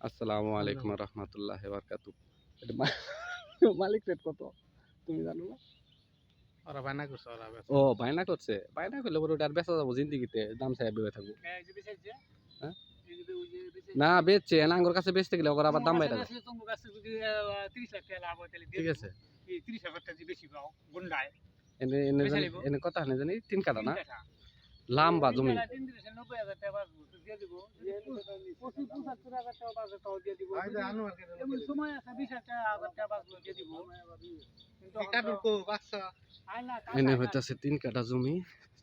আসসালামু আলাইকুম রহমতুল্লাহ বারকাতু মালিক রেট কত? তুমি জানো না? ওরা বায়না করছে ওরা বেশ ও বায়না করছে। বায়না করলে পরে ওটা আর বেচা যাব জিন্দিগিতে দাম চাই বেড়ে থাকব। হ্যাঁ? না বেচছে। না আঙ্গুর কাছে বেচতে গেলে ওরা আবার দাম বাইরে ঠিক আছে। এনে এনে বেচে জানি- এনে কথা না জানি তিন কাটা না লাম্বা জমি। এনে হইতাছে তিন কাটা জমি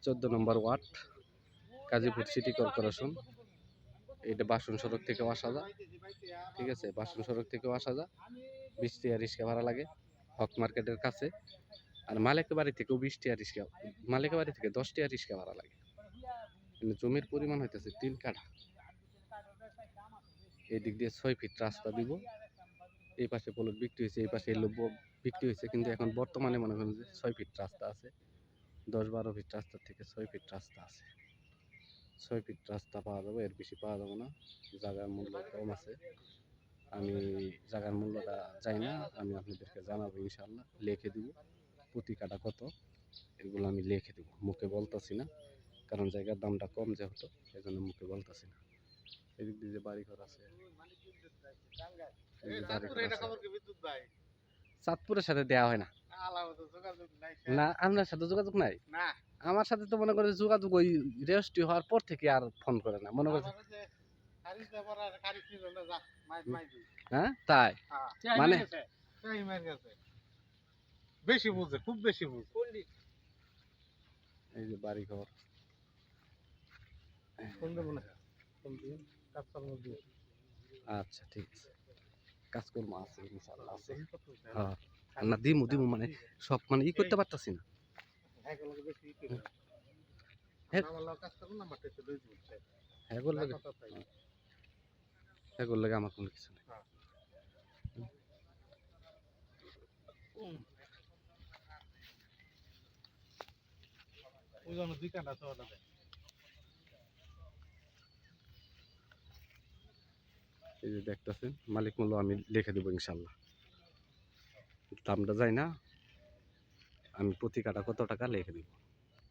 চোদ্দ number ward Kazipur city corporation এটা বাসন সড়ক থেকেও আসা যায় ঠিক আছে? বাসন সড়ক থেকেও আসা যায়। বিশ টিয়া রিক্সা ভাড়া লাগে হক মার্কেটের কাছে। আর মালিকের বাড়ি থেকেও বিশ টিয়া রিক্সা মালিকের বাড়ি থেকে দশ টিয়া রিক্সা ভাড়া লাগে। জমির পরিমাণ হইতেছে তিন কাঠা। এই দিক দিয়ে ছয় ফিট রাস্তা দিব। এই পাশে পলট বিক্রি হয়েছে এই পাশে লোব্য বিক্রি হয়েছে কিন্তু এখন বর্তমানে মনে করেন যে ছয় ফিট রাস্তা আছে। দশ বারো ফিট রাস্তার থেকে ছয় ফিট রাস্তা আছে। ছয় ফিট রাস্তা পাওয়া যাবে, এর বেশি পাওয়া যাবে না। জায়গার মূল্য কম আছে। আমি জায়গার মূল্যটা যাই না, আমি আপনাদেরকে জানাব ইনশাল্লাহ লিখে দিব প্রতি কাটা কত, এগুলো আমি লিখে দিব। মুখে বলতাছি না। কারণ জায়গার দামটা কম যেহেতু সেই জন্য মুখে বলতেছি না। এদিক দিয়ে যে বাড়ি ঘর আছে। চাঁদপুরের সাথে দেওয়া হয় না। না আপনার সাথে যোগাযোগ নাই? আমার সাথে তো মনে করে যোগাযোগ ওই রেজিস্ট্রি হওয়ার পর থেকে আর ফোন করে না মনে করছে হ্যাঁ তাই? মানে? বেশি বুঝে খুব বেশি বুঝে। এই যে বাড়ি ঘর কোন দেবো না কোন দিন কাপড় মধ্যে আচ্ছা ঠিক আছে। কাজকর্ম আছে ইনশাআল্লাহ আছে। হ্যাঁ। না দিমু দিমু মানে সব মানে ই করতে পারতাছি না। হ্যাঁ। হ্যাঁ। হ্যাঁ করলে আমার কোনো কিছু নেই। ওই জন্য দুই কাটা চওড়া এই যে দেখতেছেন, মালিক মূল্য আমি লিখে দেবো ইনশাল্লাহ। দামটা যাই না, আমি প্রতি কাটা কত টাকা লিখে দিব?